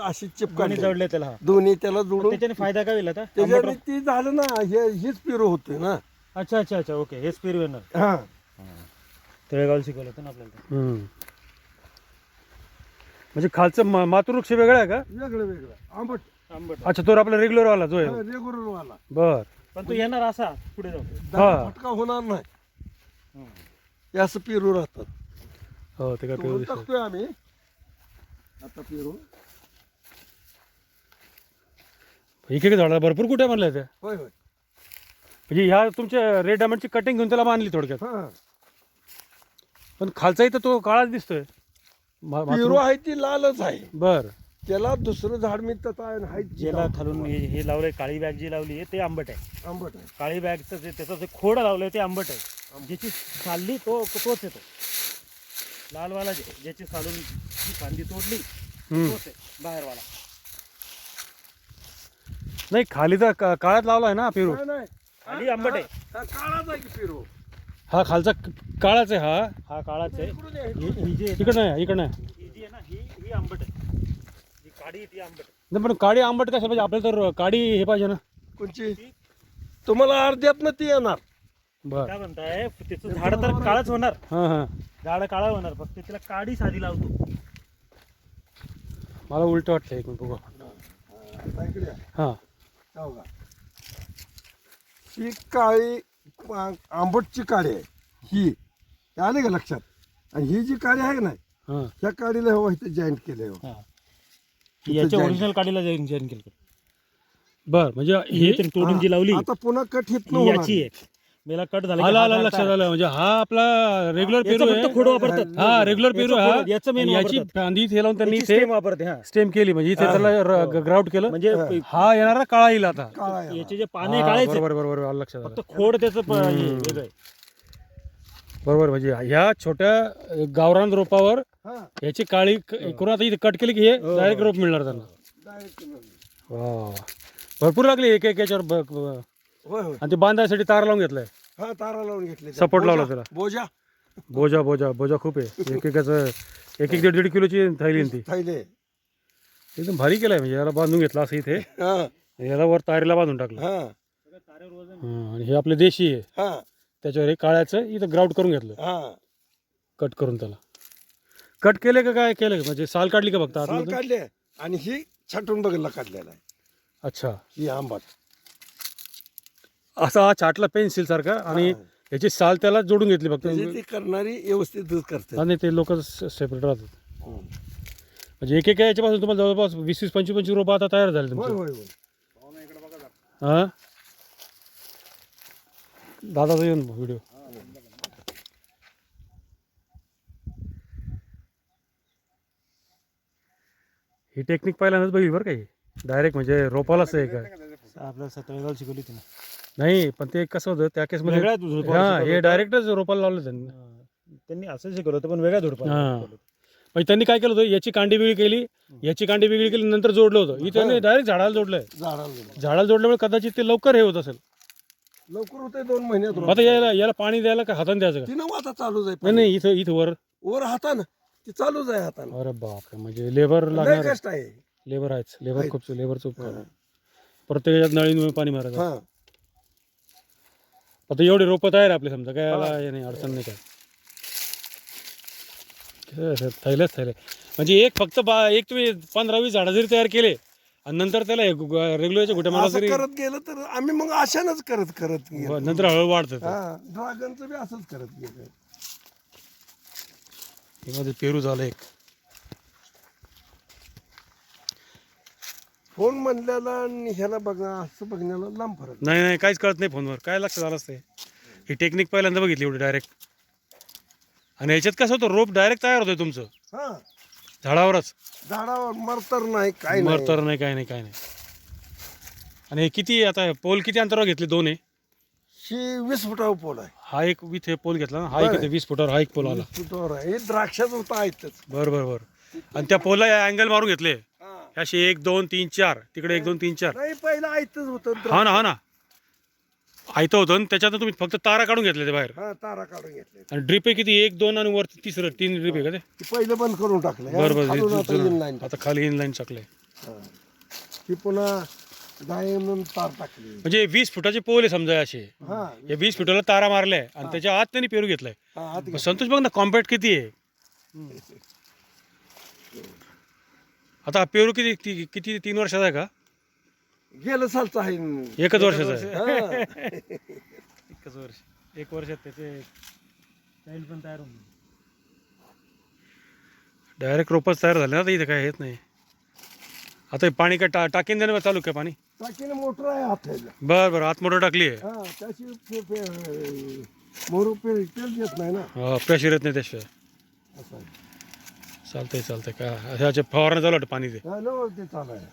अशी चिप कोणी काढली जोडले त्याला. हा. दोन्ही त्याला जोडून त्याच्याने फायदा काय होईल आता? त्याच्याने ती झालं ना हे हीच पिरो होतोय ना. अच्छा अच्छा अच्छा ओके हेच पेरू येणार हा. तळेगाव शिकवलं होतं ना आपल्याला. म्हणजे खालचं मा- मातृवृक्ष वेगळा आहे का? वेगळं वेगळं. आंबट. आंबट. अच्छा तो आपला रेग्युलर वाला जो आहे. रेगुलर वाला. बर. पण तो येणार असा पुढे जाऊ फटका होणार नाही. हे असं पिरू राहतात. हो ते काय तोडून. टाकतोय आम्ही. आता पिरू एक एक झाडा भरपूर कुठे म्हणल्या त्या? होय होय. म्हणजे ह्या तुमच्या रेड डायमंडची कटिंग घेऊन त्याला बांधली थोडक्यात. हा. पण खालचा इथं तो काळाच दिसतोय. मा- मातृ- आहे ती लालच आहे. बर. त्याला दुसरं झाड मी तसं आहे हाय ज्याला खालून हे हे लावलंय काळी बॅग जी लावली आहे ते आंबट आहे. आंबट आहे. काळी बॅगचं जे त्याचं जे खोड लावलंय ते आंबट आहे. ज्याची साली तो तोच येतो. लालवाला जे- ज्याची सालून जी फांदी तोडली हम्म. तोच आहे बाहेरवाला. नाही खाली तर का- काळात लावलाय ना पेरू. नाही, नाही. खाली आंबट आहे. हा काळाच आहे की पिरू. हा खालचा क- काळाच आहे हा. हा काळाच आहे. इकडून ये. ही ही जी आहे ना, इकडं नाही इकडं नाही ही जी आहे ना ही ही आंबट आहे. ती आंबट आहे. नाही पण काळी आंबट कशा पाहिजे? आपल्याला तर काळी हे पाहिजे ना. कोणची? तुम्हाला अर्ध्यात ती येणार. बर. काय म्हणताय? त्याचं झाड तर काळच होणार. हां हां. झाड काळा होणार फक्त तिला काडी साधी लावतो. मला उलट वाटलं एक मिनिट बघू आता इकडे या. हां हो. का? ही काळी आ- आंबटची काळी आहे. ही. हे आले का लक्षात? आणि ही जी काळी आहे ना हां. ह्या काळीला हो इथे जॉईंट केलंय हो. हा. याच्या. ओरिजिनल काडीला जॉईन जॉईन केलं. बर म्हणजे ही हे तरी तोडून जी लावली आता पुन्हा कट हित ही याची आहे मेला कट झाला आला हा आला लक्षात. आलं. म्हणजे हा आपला रेग्युलर पेरू आहे. खोड वापरतात. हा रेग्युलर पेरू खोड- याचं हा. याची. फांदी इथे लावून त्यांनी stem वापरते हा. स्टेम केली. म्हणजे इथे त्याला ग्राउट केलं. म्हणजे हा. येणारा काळा येईल आता. काळा याचे जे पाने हा, काळेच आहेत. बरोबर बरोबर आलं लक्षात आलं. फक्त खोड त्याचं हे वेगळं. बरोबर म्हणजे ह्या छोट्या गावरान रोपावर हा. याची काळी करून आता इथे कट केली की हे हो. डायरेक्ट रोप मिळणार त्यांना. डायरेक्ट वा भरपूर लागली एक एक याच्यावर आणि ते बांधायसाठी तार लावून घेतलाय. हा तारा लावून घेतले. Support लावला त्याला. बोजा. बोजा बोजा बोजा खूप आहे. एक एकाचं एक एक दीड दीड किलोची थैली आहे ती. थैले एकदम भारी केलाय म्हणजे याला बांधून घेतला असं इथे. हा. याला वर तारेला बांधून टाकलं. हा. हा, आणि हे आपले देशी आहे. हा. त्याच्यावर हे काळ्याचं इथं ग्राउट करून घेतलं. हा. कट करून त्याला. कट केले का काय केलं? म्हणजे साल काढली का फक्त साल आतमधून? काढले आणि ही छाटून बघायला काढलेला आहे. अच्छा. ही आंबट. असा हा छाटला पेन्सिल सारखा आणि याची साल त्याला जोडून घेतली फक्त. म्हणजे ती करणारी व्यवस्थितच करते आणि ते लोक सेपरेट राहतात. हम्म. म्हणजे एक एक याच्यापासून तुम्हाला जवळपास वीस वीस पंचवीस पंचवीस रोपं आता तयार झाले होय तुमचे होय. होय हा? दादाचा येऊन व्हिडिओ ही टेक्निक पहिल्यांदाच बघितली बरं काही डायरेक्ट म्हणजे रोपालाच आहे काय. आपल्याला सतळेगाव शिकवली तिने नाही पण ते कसं होतं त्या केसमध्ये वेगळ्या झुडपावर हा शिकवलं हे होतं. डायरेक्टच रोपाला लावलं त्यांनी. त्यांनी असं शिकवलं होतं पण वेगळ्या झुडपा हा. म्हणजे त्यांनी काय केलं होतं याची कांडी वेगळी केली याची कांडी वेगळी केली नंतर जोडलं होतं. इथे त्यांनी डायरेक्ट झाडाला जोडलंय. झाडाला जोडल्यामुळे कदाचित ते लवकर हे होत असेल. लवकर होते दोन महिन्यात आता याला याला पाणी द्यायला का हाताने द्यायचं का? तिनं आता चालूच आहे नाही नाही इथं इथं वर. वर हातानं ती चालूच आहे हातानं. अरे बापरे म्हणजे लेबर लय लागणार. कष्ट आहे. लेबर आहेच लेबर. खूप लेबर खूप हा. प्रत्येक याच्यात नळीन पाणी मारायचं. हा. आता एवढे रोपं तयार आपले समजा काय याला हे. नाही अडचण नाही काय. थैलेच थैले म्हणजे एक फक्त बा एक तुम्ही पंधरा वीस झाडं जरी तयार केले आणि नंतर त्याला रेग्युलरच्या गुट्या मारा असं तरी करत गेलं तर आम्ही मग अशानच करत करत गेलो. नंतर हळू वाढतं ते. हा ड्रॅगनचं बी असंच करत गेलं. हे पेरू झालं एक. फोन म्हणल्याला आणि ह्याला बघा असं बघण्याला लांब फरक नाही. नाही काहीच कळत नाही फोनवर. काय लक्ष झालं असते ही टेक्निक पहिल्यांदा बघितली एवढी डायरेक्ट आणि याच्यात कसं होतं रोप डायरेक्ट तयार होतोय तुमचं. हा. झाडावरच. झाडावर मरतर नाही काय नाही. मरतर नाही काय नाही काय नाही. आणि हे किती आता पोल किती अंतरावर घेतले दोन आहे ही वीस फुटावर पोल आहे. हा एक इथे पोल घेतला ना? हा एक इथे वीस फुटावर हा एक पोल आला. वीस फुटावर आहे. हे द्राक्षाच होता आहेतच बरं बरं बरं. आणि त्या पोलला अँगल मारून घेतले. हा. असे एक दोन तीन चार. तिकडे एक दोन तीन चार. नाही पहिलं आहेतच होतं हा ना हा ना. आयतं होतं आणि त्याच्यात तुम्ही फक्त तारा काढून घेतले ते बाहेर. हा तारा काढून घेतले आणि ड्रिप आहे किती? एक दोन आणि वरती तिसरं तीन ड्रिप आहे का ते? ते पहिलं बंद करून टाकलं बरं खालून आता खाली इन लाईन टाकले हा. ही पुन्हा तार टाकली. म्हणजे वीस फुटाचे पोल आहे समजा असे. हा. या वीस फुटाला तारा मारल्या आणि त्याच्या आत त्यांनी पेरू घेतलाय. हा, आत मग घे. संतोष बघ ना कॉम्पॅक्ट किती आहे. आता हा पेरू किती ती- किती तीन वर्षाचा आहे का? गेलं सालचं आहे. एकच वर्षाचा आहे. हा. एकच वर्ष. एक वर्षात त्याचे चाइल्ड पण तयार होऊन. डायरेक्ट रोपच तयार झाले ना आता इथे काय येत नाही. आता हे पाणी काय टा टाकीन देणं चालू काय पाणी? टाकीने मोटर आहे हातायला. बरं बरं. आत मोटर टाकली आहे. हा त्याची पे- पे- मोरू पे तेल येत नाही ना. प्रेशर येत नाही त्याशिवाय. असं आहे. चालतंय चालतंय. का ह्याचे फवारणं चालू वाटतं पाणी ते चालू आहे.